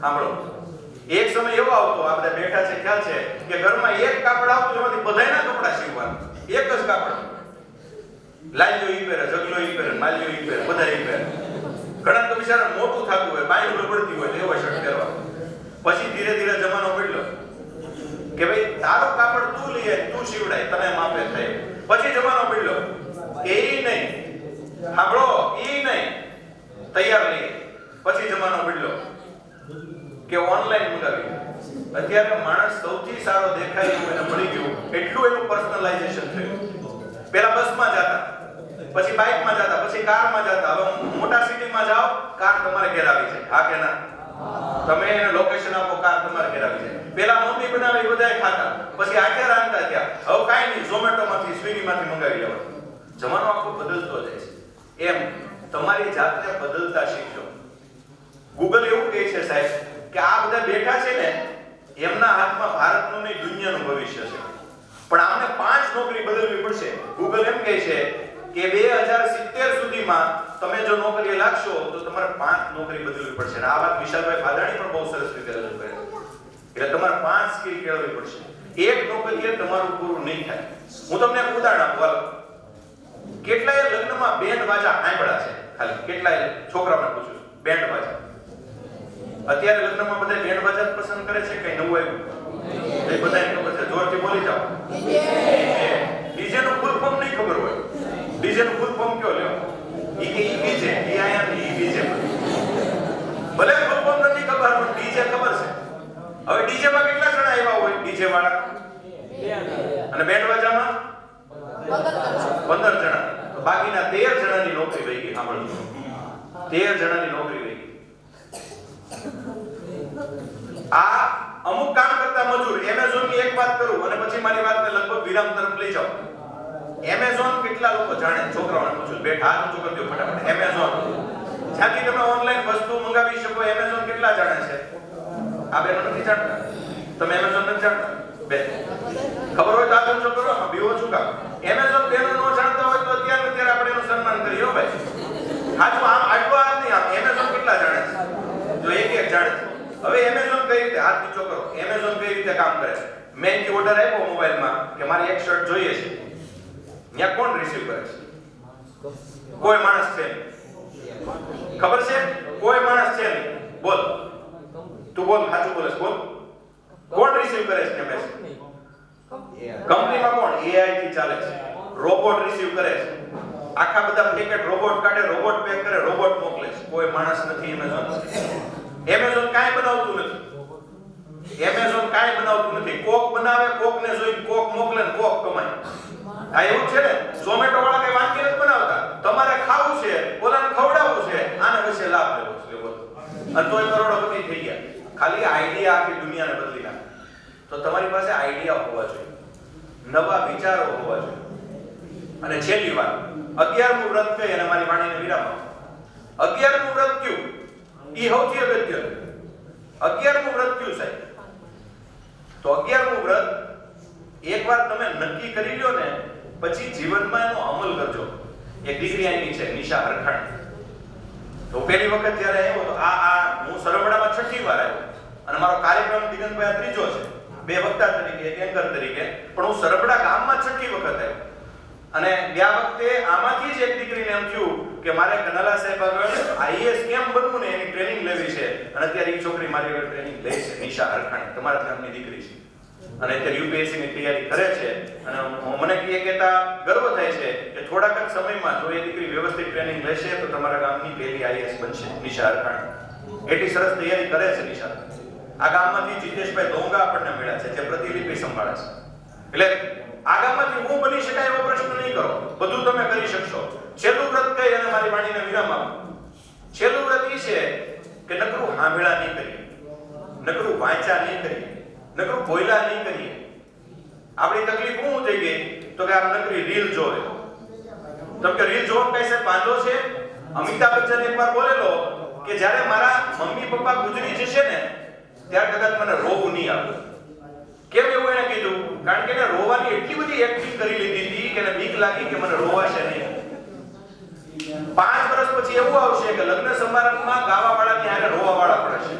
સાંભળો. એક સમય એવો આવતો આપણે બેઠા છે, ખ્યાલ છે, કે ઘરમાં એક કાપડ આવતું, એમાંથી બધાયના કપડા સીવવા એક જ કાપડ. લાલ્યો ઈ પહેરે, જગલો ઈ પહેરે, માલ્યો ઈ પહેરે, બધા ઈ પહેરે. ઘણા તો બિચારા મોટું થતું હોય, બાયું પડતી હોય એવો શર્ટ પહેરવા પછી ધીરે ધીરે જમાનો બદલ્યો. કે ભાઈ, તારો કાપડ તું લઈએ તું સીવડાય, તને માપે થાય. પછી જમાનો બદલ્યો. કે ઈ નહીં. સાંભળો, ઈ નહીં. તૈયાર લઈએ પછી જમાનો બદલ્યો. કે ઓનલાઈન મંગાવી. અત્યારે માણસ સૌથી સારો દેખાય એવું એને મળી ગયું. એટલું એનું પર્સનલાઇઝેશન થયું. પેલા બસમાં જતા, પછી બાઇકમાં જતા, પછી કારમાં જતા. હવે મોટા સિટીમાં જાઓ કાર તમારે ઘેર આવી છે હા કે ના? તમે એને લોકેશન આપો કાર તમારે ઘેર આવી જાય. પેલા મમ્મી બનાવી બધાય ખાતા. પછી આજે રાંધતા થયા. હવે કાંઈ નહીં, ઝોમેટોમાંથી, સ્વિગીમાંથી મંગાવી લેવાનું. જમાનો આખો બદલતો જાય છે. એમ, તમારી જાતને બદલતા શીખજો. ગૂગલ એવું કહે છે સાહેબ કે આ બધા બેઠા છે ને, એમના હાથમાં ભારતનું નહીં, દુનિયાનું ભવિષ્ય છે. પણ આમને પાંચ નોકરી બદલવી પડશે. ગૂગલ એમ કહે છે કે 2070 સુધીમાં તમે જો નોકરી લાગશો, તો તમારે પાંચ નોકરી બદલવી પડશે. આ વાત વિશાલભાઈ ભાદાણી પણ બહુ સરસ રીતે રજૂ કરે એટલે તમારે પાંચ સ્કિલ કેળવવી પડશે. એક નોકરીએ તમારું પૂરું નહીં થાય. હું તમને એક ઉદાહરણ આપું. કેટલાય લગ્નમાં બેન્ડ બાજા સાંભળ્યા છે? ખાલી કેટલાય છોકરાઓને પૂછું બેન્ડ બાજા અત્યારે લગ્નમાં બધા બેન્ડ બાજા પસંદ કરે છે કઈ નવું આવ્યું? એ બધાને ખબર છે જોરથી બોલી જાઓ. ડીજે નું ફૂલ ફોર્મ નહીં ખબર હોય. ડીજે નું ફૂલ ફોર્મ કયો લ્યો? ઈ કે ઈ બીજે ઈ આયા ઈ બીજે. ભલે ફૂલ ફોર્મ નથી ખબર પણ ડીજે ખબર છે. હવે ડીજે માં કેટલા જણા આવ્યા હોય? ડીજે વાળા. અને બેન્ડ બાજામાં પંદર જણા. તો બાકીના તેર જણાની નોકરી વહી ગઈ સાંભળજો. તેર જણાની નોકરી વહી ગઈ. આ અમુક કામ કરતા મજૂર એમેઝોનની એક વાત કરું અને પછી મારી વાતને લગભગ વિરામ તરફ લઈ જાઉં એમેઝોન કેટલા લોકો જાણે છોકરાઓને પૂછું બેઠા હાથ ઊંચો કરી દો ફટાફટ. એમેઝોન. જ્યાંથી તમે ઓનલાઈન વસ્તુ મંગાવી શકો, એમેઝોન કેટલા જાણે છે? આ બેનો નથી જાણતા? તમે એમેઝોન નથી જાણતા? બે. ખબર હોય તો આગળ ઊંચો કરો બીવો છું કામ? એમેઝોન બેનો ન જાણતા હોય તો અત્યારે અત્યારે આપણે એનું સન્માન કરીએ ભાઈ હાચું આમ આટલું હાથ નહીં આમ એમેઝોન કેટલા જાણે છે જો એક એક જાણે છે. હવે એમેઝોન કઈ રીતે હાથ નીચો કરો એમેઝોન કઈ રીતે કામ કરે છે મેં કે ઓર્ડર આપ્યો મોબાઈલમાં કે મારે એક શર્ટ જોઈએ છે. ત્યાં કોણ રિસીવ કરે છે? કોઈ માણસ છે. ખબર છે? કોઈ માણસ છે નહીં. બોલ. તું બોલ, સાચું બોલે બોલ. કોણ રિસીવ કરે છે મેસેજ કંપનીમાં કોણ? એઆઈ થી ચાલે છે. રોબોટ રિસીવ કરે છે. આખા બધા પેકેટ રોબોટ કાઢે, રોબોટ પેક કરે, રોબોટ મોકલે છે. કોઈ માણસ નથી એમેઝોન એમેઝોન કાંઈ બનાવતું નથી. એમેઝોન કોક બનાવે કોક ને જોઈને કોક મોકલે ને કોક કમાય. આ એવું છે ને? ઝોમેટો વાળા કઈ વાનગી નથી બનાવતા? તમારે ખાવું છે ઓલાને ખવડાવવું છે, આને વિશે લાભ લેવો છે બોલો અને તોય કરોડોપતિ થઈ ગયા. ખાલી આઈડિયા આખી દુનિયાને બદલી નાખે. તો તમારી પાસે આઈડિયા હોવા જોઈએ. નવા વિચારો હોવા જોઈએ. અને છેલ્લી વાત, અગિયારમું વ્રત કઈ અને મારી વાણીને વિરામ આપો. અગિયારમું વ્રત કયું? એ સૌથી અગત્યનું. અગિયારમું વ્રત કયું સાહેબ? તો અગિયારમું વ્રત એકવાર તમે નક્કી કરી લ્યો ને, પછી જીવનમાં એનો અમલ કરજો. એક દીકરી આવી છે, નિશા હરખાણી. તો પહેલી વખત જ્યારે આવ્યો તો આ આ હું સરવડામાં છઠ્ઠી વાર આવ્યો. અને મારો કાર્યક્રમ દિગંતભાઈ આ ત્રીજો છે. બે વક્તા તરીકે, એક એન્કર તરીકે. પણ હું સરવડા ગામમાં છઠ્ઠી વખત આવ્યો. અને ગયા વખતે આમાંથી જ એક દીકરીને એમ થયું કે મારે કનલા સાહેબ આગળ આઈએસ કેમ બનવું ને એની ટ્રેનિંગ લેવી છે અને અત્યારે એ છોકરી મારી આગળ ટ્રેનિંગ લે છે, નિશા હરખાણી, તમારા ગામની દીકરી છે. અને અત્યારે યુપીએસસી ની તૈયારી કરે છે અને મને એ કહેતા ગર્વ થાય છે કે થોડાક જ સમયમાં જો એ દીકરી વ્યવસ્થિત ટ્રેનિંગ લેશે તો તમારા ગામની પહેલી આઈએસ બનશે, નિશા હરખાણી. એટલી સરસ તૈયારી કરે છે નિશા. આ ગામમાંથી જીતેશભાઈ ડોંગા આપણને મળ્યા છે, જે પ્રતિલિપિ સંભાળે છે. એટલે આ ગામમાંથી હું બની શકાય એવો પ્રશ્ન નહીં કરો. બધું તમે કરી શકશો. છેલ્લું વ્રત કઈ અને મારી વાણીને વિરામ આપો. છેલ્લું વ્રત એ છે કે નકરું હાંભળા નહીં કરીએ. નકરું વાંચા નહીં કરીએ. નકરું બોયલા નહીં કરીએ. આપણી તકલીફ શું થઈ ગઈ? તો કે આ નકરી રીલ જોવે. તમે કે રીલ જોવા પૈસે વાંધો છે? અમિતાભ બચ્ચન એકવાર બોલેલો કે જ્યારે મારા મમ્મી પપ્પા ગુજરી જશે ને, ત્યારે કદાચ મને રોવું નહીં આવે. કેમ એવું એને કીધું? કારણ કે એને રોવાની એટલી બધી એક્ટિંગ કરી લીધી હતી કે એને બીક લાગી કે મને રોવાશે નહીં. પાંચ વર્ષ પછી એવું આવશે કે લગ્ન સમારંભમાં ગાવાવાળાની હારે રોવાવાળા પડશે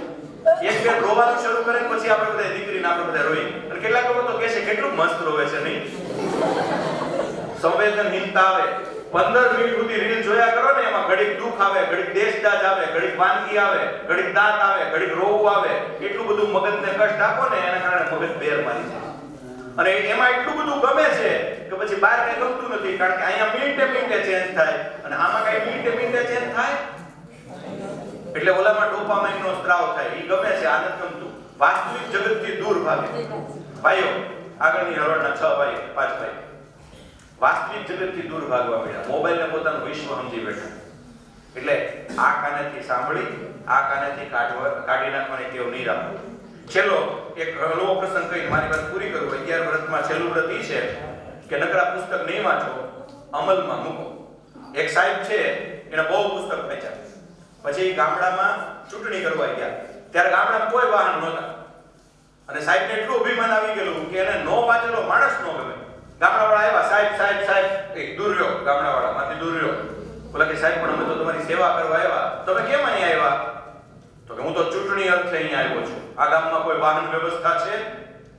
એક બે રોવાનું શરૂ કરે પછી આપણે બધા દીકરીને આપણે બધા રોઈ અને કેટલાક લોકો તો કહે છે, કેટલું મસ્ત રોવે છે નહીં? સંવેદનહીનતા આવે. પંદર મિનિટ સુધી રીલ જોયા કરો ને, એમાં ઘડીક દુઃખ આવે, ઘડીક દેશદાજ આવે, ઘડીક વાનગી આવે, ઘડીક દાંત આવે, ઘડીક રોવું આવે. એટલું બધું મગજને કષ્ટ આપો ને, એના કારણે મગજ બેર મારી જાય. અને એમાં એટલું બધું ગમે છે કે પછી બહાર કઈ ગમતું નથી, કારણ કે અહીંયા મિનિટે મિનિટે ચેન્જ થાય. અને આમાં કઈ મિનિટે મિનિટે ચેન્જ થાય? એટલે ઓલામાં ડોપામાઇન નો સ્ત્રાવ થાય. એ ગમે છે આનંદ ગમતું. વાસ્તવિક જગતથી દૂર ભાગે. ભાઈઓ, આગળની હરોળના છ ભાઈ, પાંચ ભાઈ. વાસ્તવિક જગતથી દૂર ભાગવા મળ્યા. મોબાઈલને પોતાનું વિશ્વ સમજી બેઠા. એટલે આ કાનેથી સાંભળી, આ કાનેથી કાઢવા, કાઢી નાખવાની ટેવ નહીં રાખો. છેલ્લો એક હળવો પ્રસંગ કહી મારી વાત પૂરી કરું. અગિયાર વર્ષમાં છેલ્લું વ્રત છે. કે નકરા પુસ્તક નહીં વાંચો, અમલમાં મૂકો. એક સાહેબ છે, એને બહુ પુસ્તક વેચ્યા. પછી ગામડામાં ચૂંટણી કરવા ગયા. ત્યારે ગામડામાં કોઈ વાહન નહોતા. અને સાહેબને એટલું અભિમાન આવી ગયેલું કે એને નો વાંચેલો માણસ નો ગમે. ગામડાવાળા આવ્યા, સાહેબ સાહેબ સાહેબ. એ દૂર રહ્યો ગામડાવાળા માંથી દૂર રહ્યો. બોલા કે, સાહેબ, પણ અમે તો તમારી સેવા કરવા આવ્યા. તમે કેમ અહીંયા આવ્યા? તો કે, હું તો ચૂંટણી અર્થે અહીંયા આવ્યો છું. આ ગામમાં કોઈ વાહન વ્યવસ્થા છે?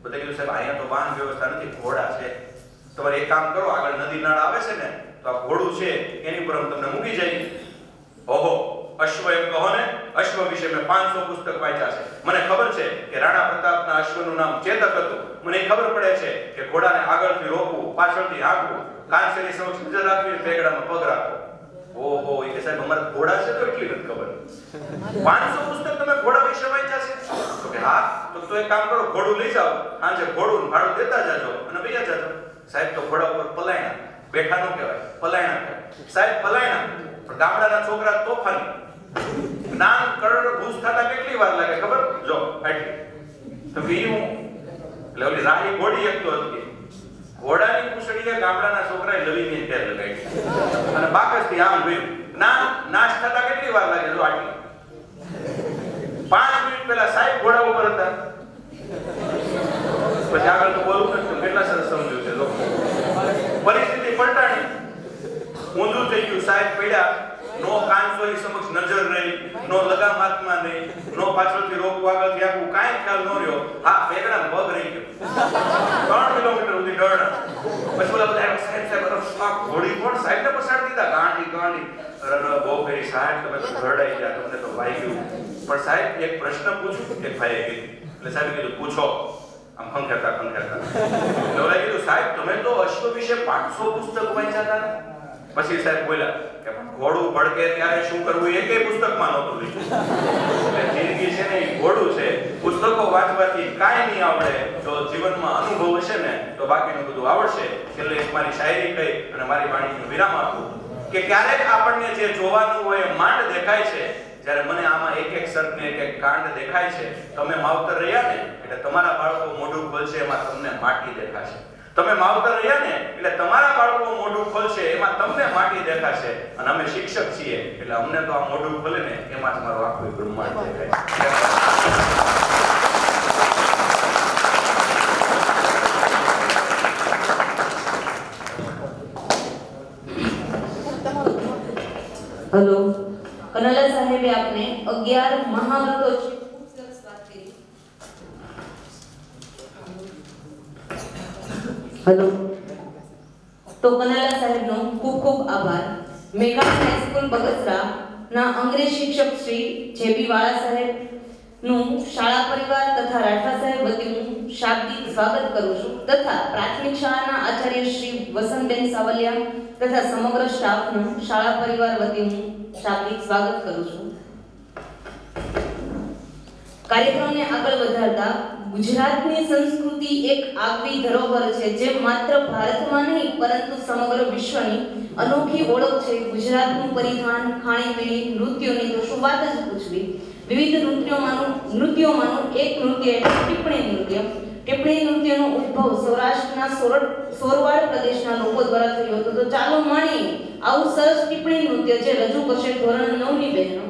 બધા કીધું, સાહેબ, અહીંયા તો વાહન વ્યવસ્થા નથી, ઘોડા છે. તમારે એક કામ કરો, આગળ નદી નાળ આવે છે ને, તો આ ઘોડું છે, એની પર તમને મૂકી જાય ઓહો, અશ્વ એમ કહો ને, અશ્વ વિશે મેં 500 પુસ્તક વાંચ્યા છે. મને ખબર છે કે રાણા પ્રતાપના અશ્વનું નામ ચેતક હતું. મને ખબર પડે છે કે ઘોડાને આગળથી રોકવું, પાછળથી હાંકવું કાંસેની સૌ નજર રાખવી પેગડામાં પગ રાખવો. ઓહો, એ કે સાહેબ, અમારા ઘોડા છે તો એટલી નથી ખબર. 500 પુસ્તક તમે ઘોડા વિશે વાંચ્યા છે? તો કે હા, તો તો એક કામ કરો, ઘોડું લઈ જાઓ. સાંજે ઘોડું ભાડું દેતા જાજો અને બીજા જાજો. સાહેબ, તો ઘોડા ઉપર પલાયણા. બેઠા નો કહેવાય, પલાયણા સાહેબ, પલાયણા. પણ ગામડાના છોકરા તોફાની. જ્ઞાન કરોડ ભૂસ થતા કેટલી વાર લાગે, ખબર? જો આટલી તો વીયું એટલે ઓલી રાહી ઘોડી એક તો હતી. ઘોડાની પૂંછડીએ ગામડાના છોકરાએ લવીને તેલ લગાડી. અને બાકસથી આમ જોયું ના નાશ થતા કેટલી વાર લાગે, જો આટલી. પાંચ મિનિટ પહેલા સાહેબ ઘોડા ઉપર હતા. પછી આગળ તો બોલવું નથી તો કેટલા સરસ સમજ્યું છે લોકો પરિસ્થિતિ પલટાણી. ઊંધું થઈ ગયું. સાહેબ પડ્યા. નો કાંસોની સમક્ષ નજર રહી, નો લગામ હાથમાં નહીં નો પાછળથી રોક આગળથી આગવું કાંઈ ખ્યાલ ન રહ્યો. હા, બેગડા પગ રહી ગયો. ત્રણ કિલોમીટર સુધી દોડ્યા પછી બોલા, બધા સાહેબ સાહેબ આ ઘોડી કોણ? સાહેબને પસાડી દીધા. ગાંડી ગાંડી. બહુ કરી, સાહેબ, તમે તો ઘરડાઈ ગયા, તમને તો વાગ્યું. પણ સાહેબ, એક પ્રશ્ન પૂછું કે ભાઈ એટલે સાહેબ કીધું, પૂછો. આમ ખંખેરતા ખંખેરતા એટલે કીધું, સાહેબ, તમે તો અશ્વ વિશે 500 પુસ્તક વાંચ્યા હતા. ને?" પછી સાહેબ બોલ્યા કે ઘોડું ભડકે ત્યારે શું કરવું? એ કઈ પુસ્તકમાં નહોતું લીધું જિંદગી છે ને એ ઘોડું છે. પુસ્તકો વાંચવાથી કાંઈ નહીં આવડે. જો જીવનમાં અનુભવ હશે ને, તો બાકીનું બધું આવડશે. છેલ્લે મારી શાયરી કહી અને મારી વાણીનું વિરામ આપું. કે ક્યારેક આપણને જે જોવાનું હોય માંડ દેખાય છે. જ્યારે મને આમાં એક એક સર્પને એક એક કાંડ દેખાય છે, તમે માવતર રહ્યા ને, એટલે તમારા બાળકો મોઢું ખોલશે, એમાં તમને માટી દેખાશે. તમે માવતર રહ્યા ને, એટલે તમારા બાળકો મોઢું ખોલશે, એમાં તમને માટી દેખાશે. અને અમે શિક્ષક છીએ, એટલે અમને તો આ મોઢું ખોલે ને, એમાં તમારું આખું બ્રહ્માંડ દેખાય હલો કનલા સાહેબે આપને 11 મહાવ્રતો છે ખૂબ સરસ વાત કરી હેલો. તો કનલા સાહેબનો ખૂબ ખૂબ આભાર. મેઘાણી હાઈસ્કૂલ બગસરા ના અંગ્રેજ શિક્ષક શ્રી જેબી વાળા સાહેબનું શાળા પરિવાર તથા રાઠવા સાહેબ વતી હું શાબ્દિક સ્વાગત કરું છું તથા પ્રાથમિક શાળાના આચાર્ય શ્રી વસંતબેન સાવલિયા તથા સમગ્ર સ્ટાફનું શાળા પરિવાર વતી હું શાબ્દિક સ્વાગત કરું છું. કાર્યક્રમને આગળ વધારતા ગુજરાતની સંસ્કૃતિ એક આગવી ધરોહર છે જે માત્ર ભારતમાં નહીં, પરંતુ સમગ્ર વિશ્વની અનોખી ઓળખ છે. ગુજરાતનું પરિધાન, ખાણીપીણી, નૃત્યોની તો શું વાત જ પૂછવી? વિવિધ નૃત્યોમાંનું નૃત્યોમાંનું એક નૃત્ય એટલે ટીપ્પણી નૃત્ય. ટિપ્પણી નૃત્યનો ઉદ્ભવ સૌરાષ્ટ્રના સોરઠ, સોરવાડ પ્રદેશના લોકો દ્વારા થયો હતો. તો ચાલો માણીએ, આવું સરસ ટીપ્પણી નૃત્ય જે રજૂ કરશે ધોરણ નવની બહેનો.